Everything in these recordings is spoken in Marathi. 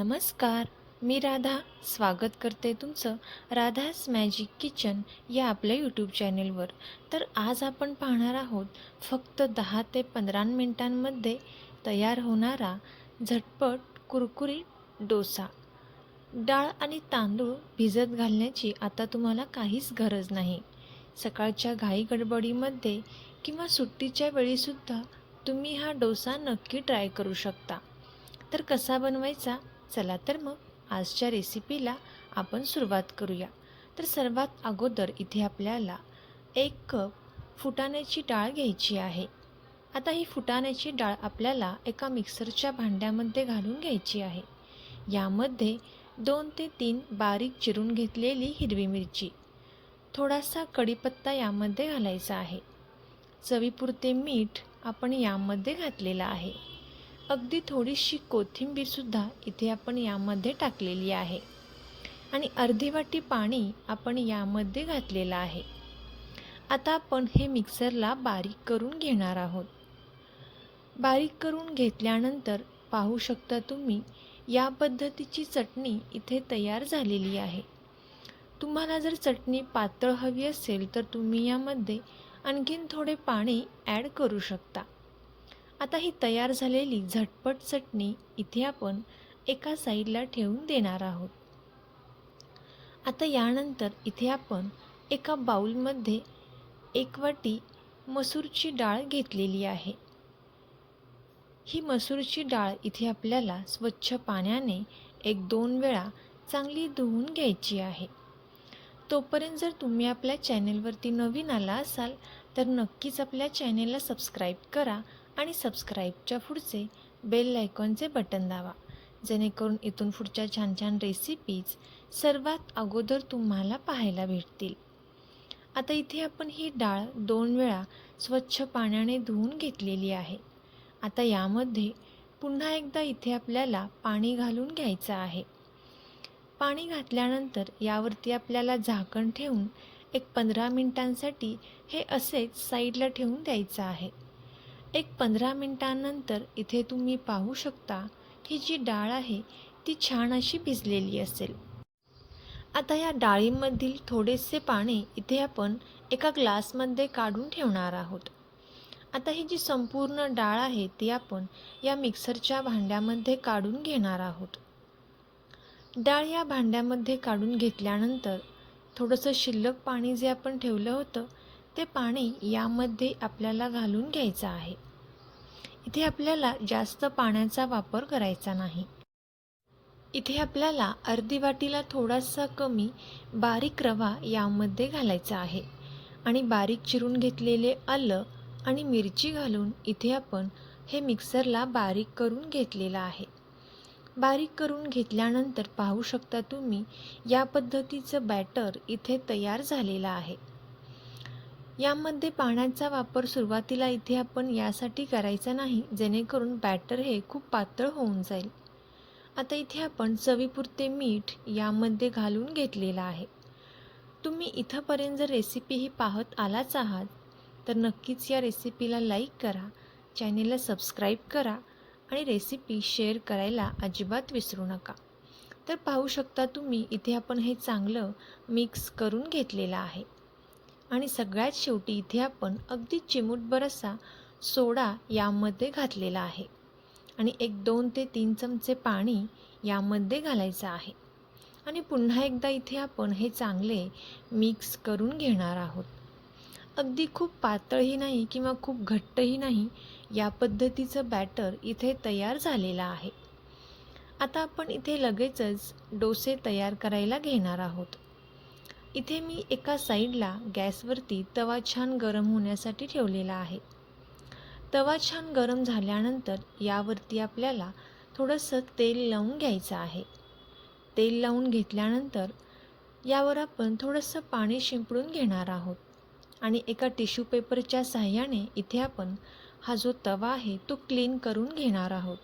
नमस्कार. मी राधा. स्वागत करते तुमचं राधास मॅजिक किचन या आपल्या यूट्यूब चॅनेलवर तर आज आपण पाहणार आहोत फक्त दहा ते पंधरा मिनिटांमध्ये तयार होणारा झटपट कुरकुरीत डोसा. डाळ आणि तांदूळ भिजत घालण्याची आता तुम्हाला काहीच गरज नाही. सकाळच्या घाई गडबडीमध्ये किंवा सुट्टीच्या वेळीसुद्धा तुम्ही हा डोसा नक्की ट्राय करू शकता. तर कसा बनवायचा? चला तर मग आजच्या रेसिपीला आपण सुरुवात करूया. तर सर्वात अगोदर इथे आपल्याला एक कप फुटाण्याची डाळ घ्यायची आहे. आता ही फुटाण्याची डाळ आपल्याला एका मिक्सरच्या भांड्यामध्ये घालून घ्यायची आहे. यामध्ये दोन ते तीन बारीक चिरून घेतलेली हिरवी मिरची थोडासा कढीपत्ता यामध्ये घालायचा आहे. चवीपुरते मीठ आपण यामध्ये घातलेलं आहे. अगदी थोडीशी कोथिंबीरसुद्धा इथे आपण यामध्ये टाकलेली आहे. आणि अर्धी वाटी पाणी आपण यामध्ये घातलेलं आहे. आता आपण हे मिक्सरला बारीक करून घेणार आहोत. बारीक करून घेतल्यानंतर पाहू शकता तुम्ही या पद्धतीची चटणी इथे तयार झालेली आहे. तुम्हाला जर चटणी पातळ हवी असेल तर तुम्ही यामध्ये आणखीन थोडे पाणी ॲड करू शकता. आता ही तयार झालेली झटपट चटणी इथे आपण एका साईडला ठेवून देणार आहोत. आता यानंतर इथे आपण एका बाऊलमध्ये एक वाटी मसूरची डाळ घेतलेली आहे. ही मसूरची डाळ इथे आपल्याला स्वच्छ पाण्याने एक दोन वेळा चांगली धुवून घ्यायची आहे. तोपर्यंत जर तुम्ही आपल्या चॅनेलवरती नवीन आला असाल तर नक्कीच आपल्या चॅनेलला सबस्क्राईब करा आणि सबस्क्राईबच्या पुढचे बेल आयकॉनचे बटन दाबा. जेणेकरून इथून पुढच्या छान छान रेसिपीज सर्वात अगोदर तुम्हाला पाहायला भेटतील. आता इथे आपण ही डाळ दोन वेळा स्वच्छ पाण्याने धुवून घेतलेली आहे. आता यामध्ये पुन्हा एकदा इथे आपल्याला पाणी घालून घ्यायचं आहे. पाणी घातल्यानंतर यावरती आपल्याला झाकण ठेवून एक पंधरा मिनटांसाठी हे असेच साईडला ठेवून द्यायचं आहे. एक पंधरा मिनटांनंतर इथे तुम्ही पाहू शकता ही जी डाळ आहे ती छान अशी भिजलेली असेल. आता या डाळीमधील थोडेसे पाणी इथे आपण एका ग्लासमध्ये काढून ठेवणार आहोत. आता ही जी संपूर्ण डाळ आहे ती आपण या मिक्सरच्या भांड्यामध्ये काढून घेणार आहोत. डाळ या भांड्यामध्ये काढून घेतल्यानंतर थोडंसं शिल्लक पाणी जे आपण ठेवलं होतं ते पाणी यामध्ये आपल्याला घालून घ्यायचं आहे. इथे आपल्याला जास्त पाण्याचा वापर करायचा नाही. इथे आपल्याला अर्धी वाटीला थोडासा कमी बारीक रवा यामध्ये घालायचा आहे आणि बारीक चिरून घेतलेले आलं आणि मिरची घालून इथे आपण हे मिक्सरला बारीक करून घेतलेलं आहे. बारीक करून घेतल्यानंतर पाहू शकता तुम्ही या पद्धतीचं बॅटर इथे तयार झालेलं आहे. यामध्ये पाण्याचा वापर सुरुवातीला इथे आपण यासाठी करायचा नाही जेणेकरून बॅटर हे खूप पातळ होऊन जाईल. आता इथे आपण चवीपुरते मीठ यामध्ये घालून घेतलेलं आहे. तुम्ही इथंपर्यंत जर रेसिपी ही पाहत आलाच आहात तर नक्कीच या रेसिपीला लाईक करा चॅनेलला सबस्क्राईब करा आणि रेसिपी शेअर करायला अजिबात विसरू नका. तर पाहू शकता तुम्ही इथे आपण हे चांगलं मिक्स करून घेतलेलं आहे. आणि सगळ्यात शेवटी इथे आपण अगदी चिमूटभर असा सोडा यामध्ये घातलेला आहे. आणि एक दोन ते तीन चमचे पाणी यामध्ये घालायचं आहे. आणि पुन्हा एकदा इथे आपण हे चांगले मिक्स करून घेणार आहोत. अगदी खूप पातळही नाही किंवा खूप घट्टही नाही या पद्धतीचं बॅटर इथे तयार झालेलं आहे. आता आपण इथे लगेचच डोसे तयार करायला घेणार आहोत. इथे मी एका साईडला गॅसवरती तवा छान गरम होण्यासाठी ठेवलेला आहे. तवा छान गरम झाल्यानंतर यावरती आपल्याला थोडंसं तेल लावून घ्यायचं आहे. तेल लावून घेतल्यानंतर यावर आपण थोडंसं पाणी शिंपडून घेणार आहोत. आणि एका टिश्यू पेपरच्या साह्याने इथे आपण हा जो तवा आहे तो क्लीन करून घेणार आहोत.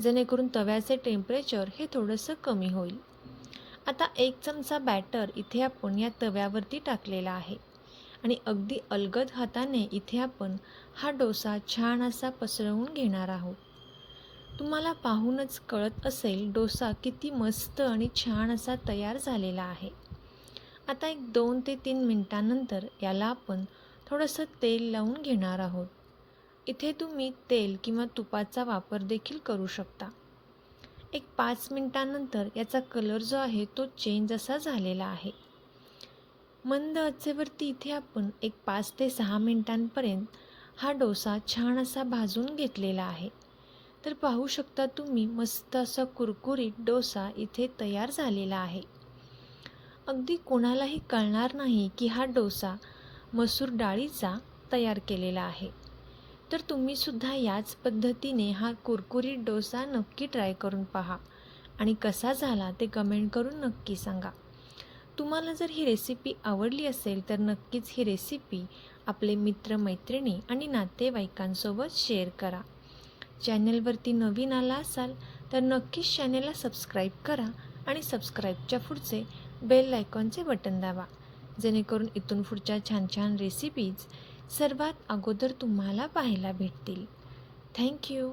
जेणेकरून तव्याचे टेम्परेचर हे थोडंसं कमी होईल. आता एक चमचा बॅटर इथे आपण या तव्यावरती टाकलेला आहे. आणि अगदी अलगद हाताने इथे आपण हा डोसा छान असा पसरवून घेणार आहोत. तुम्हाला पाहूनच कळत असेल डोसा किती मस्त आणि छान असा तयार झालेला आहे. आता एक दोन ते तीन मिनटानंतर याला आपण थोडंसं तेल लावून घेणार आहोत. इथे तुम्ही तेल किंवा तुपाचा वापर देखील करू शकता. एक पाच मिनटानंतर याचा कलर जो आहे तो चेंज असा झालेला आहे. मंद आचेवरती इथे आपण एक पाच ते सहा मिनटांपर्यंत हा डोसा छान असा भाजून घेतलेला आहे. तर पाहू शकता तुम्ही मस्त असा कुरकुरीत डोसा इथे तयार झालेला आहे. अगदी कोणालाही कळणार नाही की हा डोसा मसूर डाळीचा तयार केलेला आहे. तर तुम्हीसुद्धा याच पद्धतीने हा कुरकुरीत डोसा नक्की ट्राय करून पहा. आणि कसा झाला ते कमेंट करून नक्की सांगा. तुम्हाला जर ही रेसिपी आवडली असेल तर नक्कीच ही रेसिपी आपले मित्र मैत्रिणी आणि नातेवाईकांसोबत शेअर करा. चॅनलवरती नवीन आला असाल तर नक्कीच चॅनलला सबस्क्राईब करा आणि सबस्क्राईबच्या पुढचे बेल आयकॉनचे बटन दाबा. जेणेकरून इथून पुढच्या छान छान रेसिपीज सर्वात अगोदर तुम्हाला पाहायला भेटतील. थँक्यू